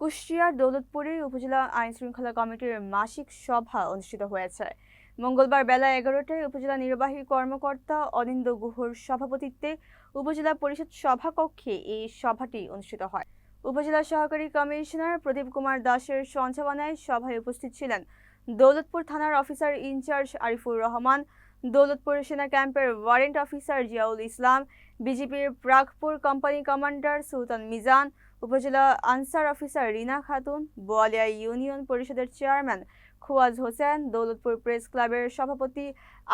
কুষ্টিয়ার দৌলতপুরে উপজেলা আইন শৃঙ্খলা কমিটির মাসিক সভা অনুষ্ঠিত হয়েছে। মঙ্গলবার বেলা এগারোটায় উপজেলা নির্বাহী কর্মকর্তা অনিন্দ গুহর সভাপতিত্বে উপজেলা পরিষদ সভাকক্ষে এই সভাটি অনুষ্ঠিত হয়। উপজেলা সহকারী কমিশনার প্রদীপ কুমার দাসের সঞ্চালনায় সভায় উপস্থিত ছিলেন দৌলতপুর থানার অফিসার ইনচার্জ আরিফুর রহমান, দৌলতপুর সেনা ক্যাম্পের ওয়ারেন্ট অফিসার জিয়াউল ইসলাম, বিজেপির প্রাগপুর কোম্পানি কমান্ডার সুলতান মিজান উপজেলা আনসার অফিসার রিনা খাতুন, বোয়ালিয়া ইউনিয়ন পরিষদের চেয়ারম্যান খোয়াজ হোসেন, দৌলতপুর প্রেস ক্লাবের সভাপতি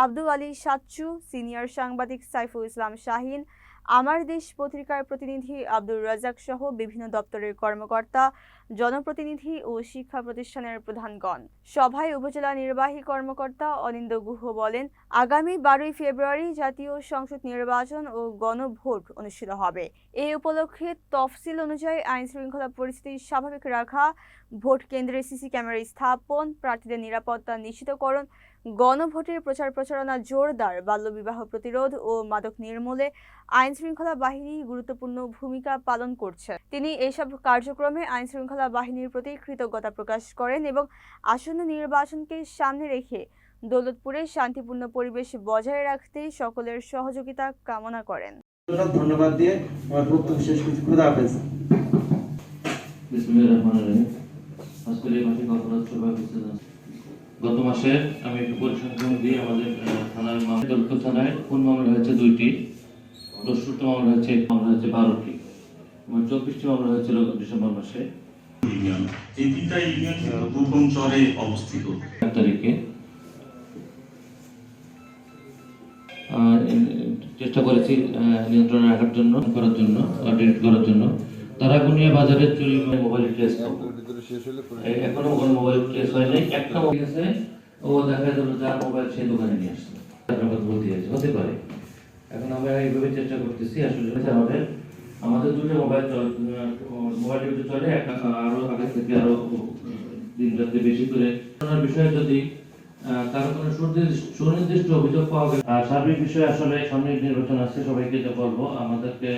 আব্দুল আলী সাচ্চু, সিনিয়র সাংবাদিক সাইফুল ইসলাম শাহিন আমার দেশ পত্রিকার প্রতিনিধি আব্দুর রাজাক সহ বিভিন্ন দপ্তরের কর্মকর্তা, জনপ্রতিনিধি ও শিক্ষা প্রতিষ্ঠানের প্রধানগণ। সভায় উপজেলা নির্বাহী কর্মকর্তা অনিন্দ গুহ বলেন, আগামী বারোই ফেব্রুয়ারি জাতীয় সংসদ নির্বাচন ও গণভোট অনুষ্ঠিত হবে। এই উপলক্ষে তফসিল অনুযায়ী আইন শৃঙ্খলা পরিস্থিতি স্বাভাবিক রাখা, ভোট কেন্দ্রে সিসি ক্যামেরা স্থাপন, প্রার্থীদের নিরাপত্তা নিশ্চিতকরণ গণভোটের প্রচার প্রচারণা জোরদার বাল্যবিবাহ প্রতিরোধ ও মাদক নির্মূলে আইন শৃঙ্খলা বাহিনী গুরুত্বপূর্ণ ভূমিকা পালন করছে। তিনি এসব কার্যক্রমে আইন শৃঙ্খলা বাহিনীর প্রতি কৃতজ্ঞতা প্রকাশ করেন এবং আসন্ন নির্বাচনকে সামনে রেখে দৌলতপুরে শান্তিপূর্ণ পরিবেশ বজায় রাখতে সকলের সহযোগিতা কামনা করেন। ধন্যবাদ দিয়ে আমার বক্তব্য শেষ করছি। খুদা হাফেজ। বিসমিল্লাহির রহমানির রহিম। আজকের এই বিশ্লেষণ গত মাসে আমি একটু পরিসংখ্যান দিয়ে আমাদের থানার দলপুর থানায় কোন মামলা হয়েছে দুইটি। দশটা মামলা হয়েছে মামলা হয়েছে বারোটি। এবং চব্বিশটি মামলা হয়েছিল ডিসেম্বর মাসে। ইউনিয়ন। এই তিনটা ইউনিয়ন কিন্তু দুর্গম চরে অবস্থিত। এক তারিখে। চেষ্টা করেছি নিয়ন্ত্রণে রাখার জন্য করার জন্য ডিলিট করার জন্য। তারাগুনিয়া বাজারে চুরি করে মোবাইল ট্রেস এখনও মোবাইল ট্রেস হয় নাই। একটা মোবাইল আছে ও দেখা গেল যার মোবাইল সেই দোকানে নিয়ে আসছে বলতে হতে পারে। এখন আমরা এইভাবে চেষ্টা করতেছি আসলে আমাদের আমাদের দুটো মোবাইল চল মোবাইল চলে একটা আরও আগে থেকে আরও দিন রাতে বেশি করে। বিষয়ে যদি কারও কোনো সুনির্দিষ্ট অভিযোগ পাওয়া গেলে সার্বিক বিষয়ে আসলে সামনে নির্বাচন আছে সবাইকে যা বলব। আমাদেরকে